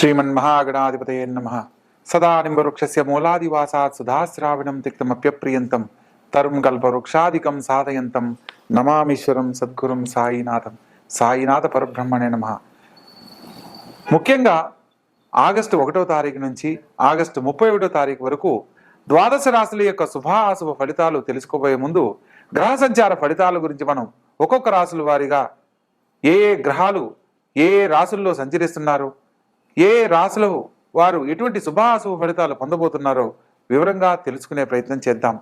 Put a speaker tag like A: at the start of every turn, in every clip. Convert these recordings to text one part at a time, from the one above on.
A: శ్రీమన్మహాగణాధిపతయ నమ సదానింబవృక్షస్య మూలాదివాసాత్ సుధాశ్రావణం తిక్తమప్యప్రియంతం తరుం కల్పవృక్షాదికం సాధయంతం నమామీశ్వరం సద్గురుం సాయినాథం సాయినాథ పరబ్రహ్మణే నమ ముఖ్యంగా ఆగస్టు ఒకటో తారీఖు నుంచి ఆగస్టు ముప్పై ఒకటో తారీఖు వరకు ద్వాదశ రాశుల యొక్క శుభాశుభ ఫలితాలు తెలుసుకోబోయే ముందు గ్రహ సంచార ఫలితాల గురించి మనం ఒక్కొక్క రాశుల వారిగా ఏ ఏ గ్రహాలు ఏ ఏ రాశుల్లో సంచరిస్తున్నారు ఏ ఏ రాశుల వారు ఎటువంటి శుభాశుభ ఫలితాలు పొందబోతున్నారో వివరంగా తెలుసుకునే ప్రయత్నం చేద్దాం.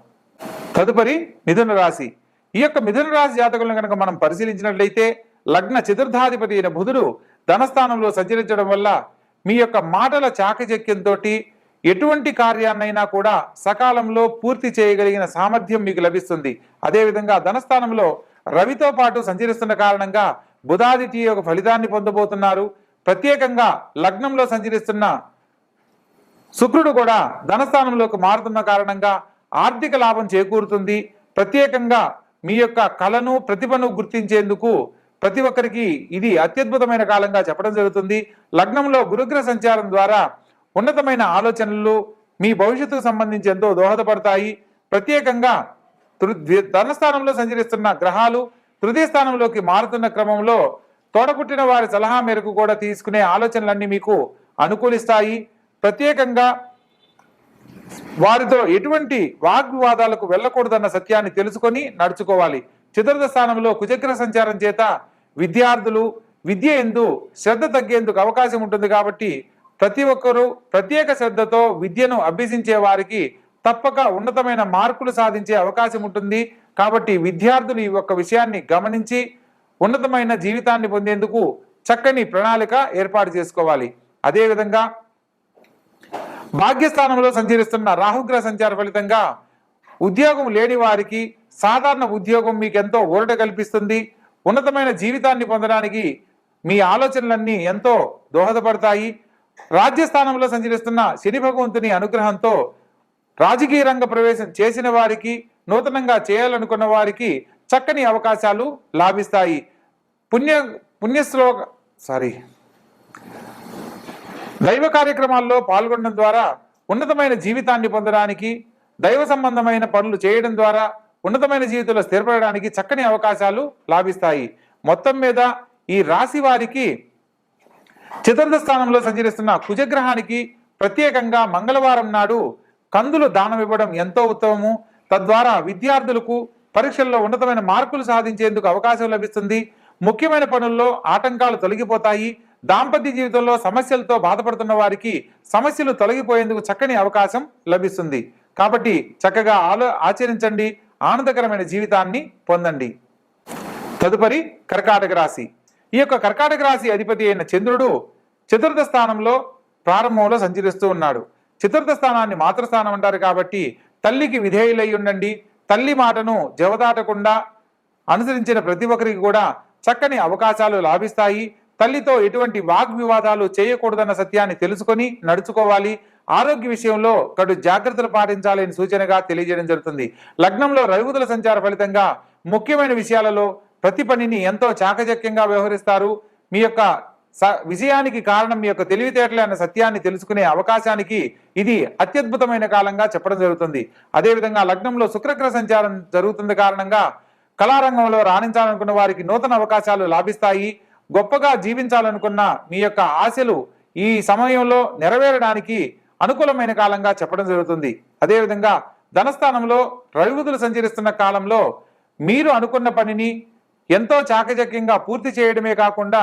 A: తదుపరి మిథున రాశి. ఈ యొక్క మిథున రాశి జాతకులను కనుక మనం పరిశీలించినట్లయితే లగ్న చతుర్థాధిపతి అయిన బుధుడు ధనస్థానంలో సంచరించడం వల్ల మీ యొక్క మాటల చాకచక్యంతో ఎటువంటి కార్యాన్నైనా కూడా సకాలంలో పూర్తి చేయగలిగిన సామర్థ్యం మీకు లభిస్తుంది. అదేవిధంగా ధనస్థానంలో రవితో పాటు సంచరిస్తున్న కారణంగా బుధాదిత్య యొక్క ఫలితాన్ని పొందబోతున్నారు. ప్రత్యేకంగా లగ్నంలో సంచరిస్తున్న శుక్రుడు కూడా ధనస్థానంలోకి మారుతున్న కారణంగా ఆర్థిక లాభం చేకూరుతుంది. ప్రత్యేకంగా మీ యొక్క కళను ప్రతిభను గుర్తించేందుకు ప్రతి ఒక్కరికి ఇది అత్యద్భుతమైన కాలంగా చెప్పడం జరుగుతుంది. లగ్నంలో గురుగ్రహ సంచారం ద్వారా ఉన్నతమైన ఆలోచనలు మీ భవిష్యత్తుకు సంబంధించి ఎంతో దోహదపడతాయి. ప్రత్యేకంగా తృ- ధనస్థానంలో సంచరిస్తున్న గ్రహాలు తృతీయ స్థానంలోకి మారుతున్న క్రమంలో తోడపుట్టిన వారి సలహా మేరకు కూడా తీసుకునే ఆలోచనలన్నీ మీకు అనుకూలిస్తాయి. ప్రత్యేకంగా వారితో ఎటువంటి వాగ్వివాదాలకు వెళ్ళకూడదన్న సత్యాన్ని తెలుసుకొని నడుచుకోవాలి. చతుర్థ స్థానంలో కుజగ్ర సంచారం చేత విద్యార్థులు విద్య ఎందు శ్రద్ధ తగ్గేందుకు అవకాశం ఉంటుంది కాబట్టి ప్రతి ఒక్కరూ ప్రత్యేక శ్రద్ధతో విద్యను అభ్యసించే వారికి తప్పక ఉన్నతమైన మార్కులు సాధించే అవకాశం ఉంటుంది. కాబట్టి విద్యార్థులు ఈ ఒక్క విషయాన్ని గమనించి ఉన్నతమైన జీవితాన్ని పొందేందుకు చక్కని ప్రణాళిక ఏర్పాటు చేసుకోవాలి. అదేవిధంగా భాగ్యస్థానంలో సంచరిస్తున్న రాహుగ్రహ సంచార ఫలితంగా ఉద్యోగం లేని వారికి సాధారణ ఉద్యోగం మీకు ఎంతో ఊరట కల్పిస్తుంది. ఉన్నతమైన జీవితాన్ని పొందడానికి మీ ఆలోచనలన్నీ ఎంతో దోహదపడతాయి. రాజ్యస్థానంలో సంచరిస్తున్న శని భగవంతుని అనుగ్రహంతో రాజకీయ రంగ ప్రవేశం చేసిన వారికి నూతనంగా చేయాలనుకున్న వారికి చక్కని అవకాశాలు లాభిస్తాయి. పుణ్య పుణ్యశ్లోక సారీ దైవ కార్యక్రమాల్లో పాల్గొనడం ద్వారా ఉన్నతమైన జీవితాన్ని పొందడానికి దైవ సంబంధమైన పనులు చేయడం ద్వారా ఉన్నతమైన జీవితంలో స్థిరపడడానికి చక్కని అవకాశాలు లాభిస్తాయి. మొత్తం మీద ఈ రాశి వారికి చతుర్థ స్థానంలో సంచరిస్తున్న కుజగ్రహానికి ప్రత్యేకంగా మంగళవారం నాడు కందులు దానం ఇవ్వడం ఎంతో ఉత్తమము. తద్వారా విద్యార్థులకు పరీక్షల్లో ఉన్నతమైన మార్కులు సాధించేందుకు అవకాశం లభిస్తుంది. ముఖ్యమైన పనుల్లో ఆటంకాలు తొలగిపోతాయి. దాంపత్య జీవితంలో సమస్యలతో బాధపడుతున్న వారికి సమస్యలు తొలగిపోయేందుకు చక్కని అవకాశం లభిస్తుంది. కాబట్టి చక్కగా ఆలో ఆచరించండి. ఆనందకరమైన జీవితాన్ని పొందండి. తదుపరి కర్కాటక రాశి. ఈ యొక్క కర్కాటక రాశి అధిపతి అయిన చంద్రుడు చతుర్థ స్థానంలో ప్రారంభంలో సంచరిస్తూ ఉన్నాడు. చతుర్థ స్థానాన్ని మాతృస్థానం అంటారు కాబట్టి తల్లికి విధేయులై ఉండండి. తల్లి మాటను జవదాటకుండా అనుసరించిన ప్రతి ఒక్కరికి కూడా చక్కని అవకాశాలు లాభిస్తాయి. తల్లితో ఎటువంటి వాగ్వివాదాలు చేయకూడదన్న సత్యాన్ని తెలుసుకొని నడుచుకోవాలి. ఆరోగ్య విషయంలో కడు జాగ్రత్తలు పాటించాలని సూచనగా తెలియజేయడం జరుగుతుంది. లగ్నంలో రవిబుధుల సంచార ఫలితంగా ముఖ్యమైన విషయాలలో ప్రతి పనిని ఎంతో చాకచక్యంగా వ్యవహరిస్తారు. మీ యొక్క విజయానికి కారణం మీ యొక్క తెలివితేటలే అన్న సత్యాన్ని తెలుసుకునే అవకాశానికి ఇది అత్యద్భుతమైన కాలంగా చెప్పడం జరుగుతుంది. అదేవిధంగా లగ్నంలో శుక్రగ్రహ సంచారం జరుగుతున్న కారణంగా కళారంగంలో రాణించాలనుకున్న వారికి నూతన అవకాశాలు లాభిస్తాయి. గొప్పగా జీవించాలనుకున్న మీ యొక్క ఆశలు ఈ సమయంలో నెరవేరడానికి అనుకూలమైన కాలంగా చెప్పడం జరుగుతుంది. అదేవిధంగా ధనస్థానంలో రవిబుధులు సంచరిస్తున్న కాలంలో మీరు అనుకున్న పనిని ఎంతో చాకచక్యంగా పూర్తి చేయడమే కాకుండా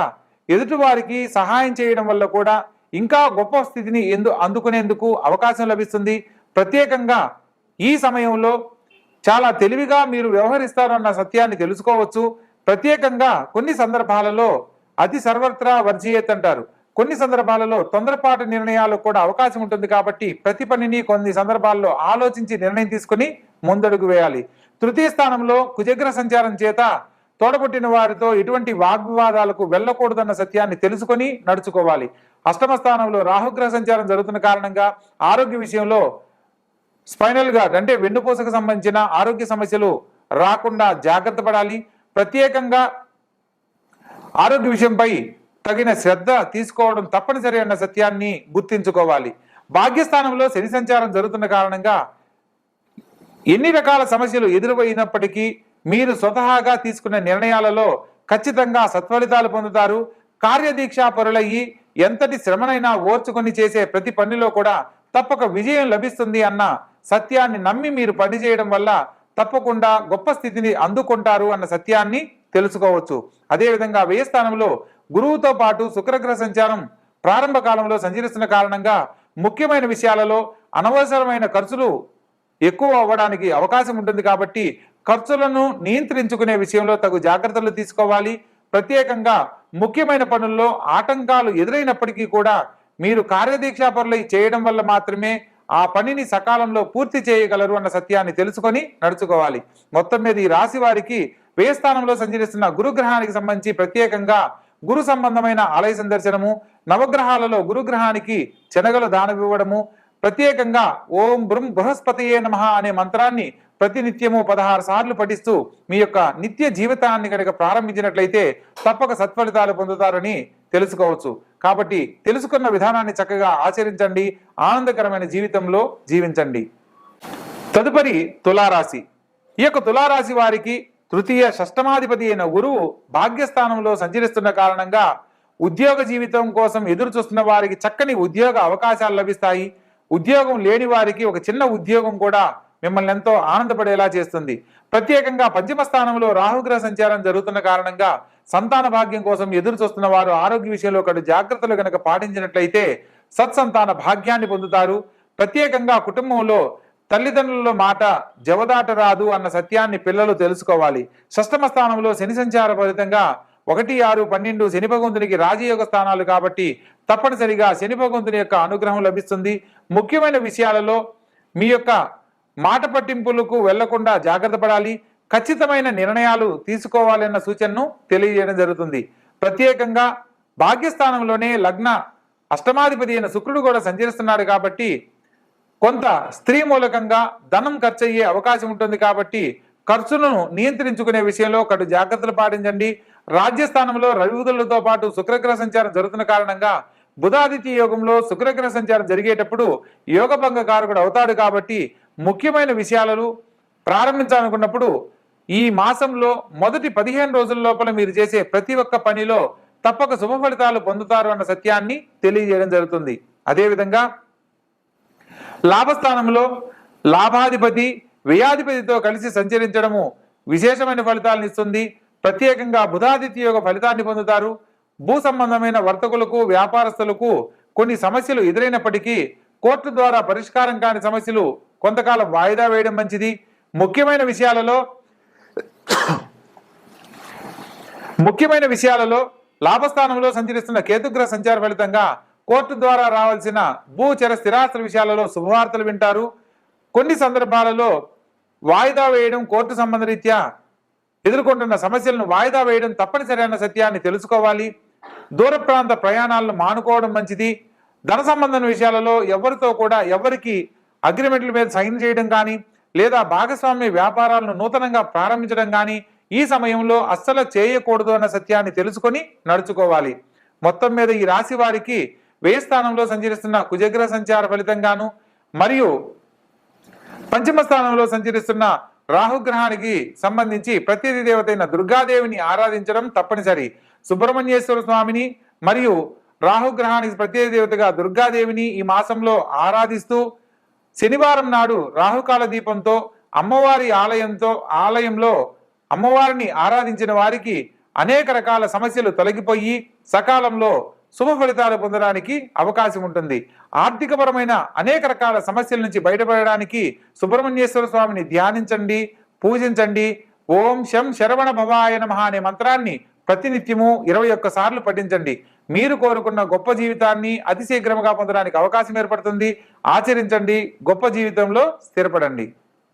A: ఎదుటివారికి సహాయం చేయడం వల్ల కూడా ఇంకా గొప్ప స్థితిని ఎందు అందుకునేందుకు అవకాశం లభిస్తుంది. ప్రత్యేకంగా ఈ సమయంలో చాలా తెలివిగా మీరు వ్యవహరిస్తారన్న సత్యాన్ని తెలుసుకోవచ్చు. ప్రత్యేకంగా కొన్ని సందర్భాలలో అతి సర్వత్రా వర్జీయత్ అంటారు. కొన్ని సందర్భాలలో తొందరపాటు నిర్ణయాలకు కూడా అవకాశం ఉంటుంది కాబట్టి ప్రతి పనిని కొన్ని సందర్భాల్లో ఆలోచించి నిర్ణయం తీసుకుని ముందడుగు వేయాలి. తృతీయ స్థానంలో కుజగ్ర సంచారం చేత తోడబుట్టిన వారితో ఎటువంటి వాగ్వివాదాలకు వెళ్ళకూడదన్న సత్యాన్ని తెలుసుకొని నడుచుకోవాలి. అష్టమ స్థానంలో రాహుగ్రహ సంచారం జరుగుతున్న కారణంగా ఆరోగ్య విషయంలో స్పైనల్ గార్డ్ అంటే వెన్నుపూసకు సంబంధించిన ఆరోగ్య సమస్యలు రాకుండా జాగ్రత్త పడాలి. ప్రత్యేకంగా ఆరోగ్య విషయంపై తగిన శ్రద్ధ తీసుకోవడం తప్పనిసరి అన్న సత్యాన్ని గుర్తించుకోవాలి. భాగ్యస్థానంలో శని సంచారం జరుగుతున్న కారణంగా ఎన్ని రకాల సమస్యలు ఎదురుపోయినప్పటికీ మీరు స్వతహాగా తీసుకున్న నిర్ణయాలలో ఖచ్చితంగా సత్ఫలితాలు పొందుతారు. కార్యదీక్షాపరులయ్యి ఎంతటి శ్రమనైనా ఓర్చుకొని చేసే ప్రతి పనిలో కూడా తప్పక విజయం లభిస్తుంది అన్న సత్యాన్ని నమ్మి మీరు పని చేయడం వల్ల తప్పకుండా గొప్ప స్థితిని అందుకుంటారు అన్న సత్యాన్ని తెలుసుకోవచ్చు. అదేవిధంగా వ్యయ స్థానంలో గురువుతో పాటు శుక్రగ్రహ సంచారం ప్రారంభ కాలంలో సంచరిస్తున్న కారణంగా ముఖ్యమైన విషయాలలో అనవసరమైన ఖర్చులు ఎక్కువ అవ్వడానికి అవకాశం ఉంటుంది కాబట్టి ఖర్చులను నియంత్రించుకునే విషయంలో తగు జాగ్రత్తలు తీసుకోవాలి. ప్రత్యేకంగా ముఖ్యమైన పనుల్లో ఆటంకాలు ఎదురైనప్పటికీ కూడా మీరు కార్యదీక్షా పనులు చేయడం వల్ల మాత్రమే ఆ పనిని సకాలంలో పూర్తి చేయగలరు అన్న సత్యాన్ని తెలుసుకొని నడుచుకోవాలి. మొత్తం మీద ఈ రాశి వారికి వ్యయ స్థానంలో సంచరిస్తున్న గురుగ్రహానికి సంబంధించి ప్రత్యేకంగా గురు సంబంధమైన ఆలయ సందర్శనము నవగ్రహాలలో గురుగ్రహానికి శనగలు దానవివ్వడము ప్రత్యేకంగా ఓం బృం బృహస్పతియే నమః అనే మంత్రాన్ని ప్రతినిత్యము పదహారు సార్లు పఠిస్తూ మీ యొక్క నిత్య జీవితాన్ని కనుక ప్రారంభించినట్లయితే తప్పక సత్ఫలితాలు పొందుతారని తెలుసుకోవచ్చు. కాబట్టి తెలుసుకున్న విధానాన్ని చక్కగా ఆచరించండి ఆనందకరమైన జీవితంలో జీవించండి. తదుపరి తులారాశి. ఈ యొక్క తులారాశి వారికి తృతీయ షష్టమాధిపతి అయిన గురువు భాగ్యస్థానంలో సంచరిస్తున్న కారణంగా ఉద్యోగ జీవితం కోసం ఎదురు చూస్తున్న వారికి చక్కని ఉద్యోగ అవకాశాలు లభిస్తాయి. ఉద్యోగం లేని వారికి ఒక చిన్న ఉద్యోగం కూడా మిమ్మల్ని ఎంతో ఆనందపడేలా చేస్తుంది. ప్రత్యేకంగా పంచమ స్థానంలో రాహుగ్రహ సంచారం జరుగుతున్న కారణంగా సంతాన భాగ్యం కోసం ఎదురు చూస్తున్న వారు ఆరోగ్య విషయంలో ఒకటి జాగ్రత్తలు గనక పాటించినట్లయితే సత్సంతాన భాగ్యాన్ని పొందుతారు. ప్రత్యేకంగా కుటుంబంలో తల్లిదండ్రుల మాట జవదాట రాదు అన్న సత్యాన్ని పిల్లలు తెలుసుకోవాలి. షష్టమ స్థానంలో శని సంచార ఫలితంగా ఒకటి ఆరు పన్నెండు శని భగవంతునికి రాజయోగ స్థానాలు కాబట్టి తప్పనిసరిగా శని భగవంతుని యొక్క అనుగ్రహం లభిస్తుంది. ముఖ్యమైన విషయాలలో మీ యొక్క మాట పట్టింపులకు వెళ్ళకుండా జాగ్రత్త పడాలి ఖచ్చితమైన నిర్ణయాలు తీసుకోవాలన్న సూచనను తెలియజేయడం జరుగుతుంది. ప్రత్యేకంగా భాగ్యస్థానంలోనే లగ్న అష్టమాధిపతి అయిన శుక్రుడు కూడా సంచరిస్తున్నాడు కాబట్టి కొంత స్త్రీ మూలకంగా ధనం ఖర్చు అయ్యే అవకాశం ఉంటుంది కాబట్టి ఖర్చులను నియంత్రించుకునే విషయంలో కటు జాగ్రత్తలు పాటించండి. రాజ్యస్థానంలో రవిబుధులతో పాటు శుక్రగ్రహ సంచారం జరుగుతున్న కారణంగా బుధాదిత్య యోగంలో శుక్రగ్రహ సంచారం జరిగేటప్పుడు యోగభంగ కారకుడు అవుతాడు కాబట్టి ముఖ్యమైన విషయాలను ప్రారంభించాలనుకున్నప్పుడు ఈ మాసంలో మొదటి పదిహేను రోజుల లోపల మీరు చేసే ప్రతి ఒక్క పనిలో తప్పక శుభ ఫలితాలు పొందుతారు అన్న సత్యాన్ని తెలియజేయడం జరుగుతుంది. అదేవిధంగా లాభస్థానంలో లాభాధిపతి వ్యయాధిపతితో కలిసి సంచరించడము విశేషమైన ఫలితాలను ఇస్తుంది. ప్రత్యేకంగా బుధాదిత్య యొక్క ఫలితాన్ని పొందుతారు. భూ సంబంధమైన వర్తకులకు వ్యాపారస్తులకు కొన్ని సమస్యలు ఎదురైనప్పటికీ కోర్టు ద్వారా పరిష్కారం కాని సమస్యలు కొంతకాలం వాయిదా వేయడం మంచిది. ముఖ్యమైన విషయాలలో ముఖ్యమైన విషయాలలో లాభస్థానంలో సంచరిస్తున్న కేతుగ్రహ సంచార ఫలితంగా కోర్టు ద్వారా రావాల్సిన భూచర స్థిరాస్తుల విషయాలలో శుభవార్తలు వింటారు. కొన్ని సందర్భాలలో వాయిదా వేయడం కోర్టు సంబంధ రీత్యా ఎదుర్కొంటున్న సమస్యలను వాయిదా వేయడం తప్పనిసరి అన్న సత్యాన్ని తెలుసుకోవాలి. దూర ప్రాంత ప్రయాణాలను మానుకోవడం మంచిది. ధన సంబంధం విషయాలలో ఎవరితో కూడా ఎవరికి అగ్రిమెంట్ల మీద సైన్ చేయడం కానీ లేదా భాగస్వామ్య వ్యాపారాలను నూతనంగా ప్రారంభించడం కానీ ఈ సమయంలో అస్సలు చేయకూడదు అన్న సత్యాన్ని తెలుసుకొని నడుచుకోవాలి. మొత్తం మీద ఈ రాశి వారికి వ్యయ స్థానంలో సంచరిస్తున్న కుజగ్రహ సంచార ఫలితంగాను మరియు పంచమ స్థానంలో సంచరిస్తున్న రాహుగ్రహానికి సంబంధించి ప్రతినిధి దేవతైన దుర్గాదేవిని ఆరాధించడం తప్పనిసరి. సుబ్రహ్మణ్యేశ్వర స్వామిని మరియు రాహుగ్రహానికి ప్రత్యేక దేవతగా దుర్గాదేవిని ఈ మాసంలో ఆరాధిస్తూ శనివారం నాడు రాహుకాల దీపంతో అమ్మవారి ఆలయంతో ఆలయంలో అమ్మవారిని ఆరాధించిన వారికి అనేక రకాల సమస్యలు తొలగిపోయి సకాలంలో శుభ ఫలితాలు పొందడానికి అవకాశం ఉంటుంది. ఆర్థికపరమైన అనేక రకాల సమస్యల నుంచి బయటపడడానికి సుబ్రహ్మణ్యేశ్వర స్వామిని ధ్యానించండి పూజించండి. ఓం శం శరవణ భవాయ నమ అనే మంత్రాన్ని ప్రతినిత్యము ఇరవై ఒక్క సార్లు పఠించండి. మీరు కోరుకున్న గొప్ప జీవితాన్ని అతి శీఘ్రంగా పొందడానికి అవకాశం ఏర్పడుతుంది. ఆచరించండి. గొప్ప జీవితంలో స్థిరపడండి.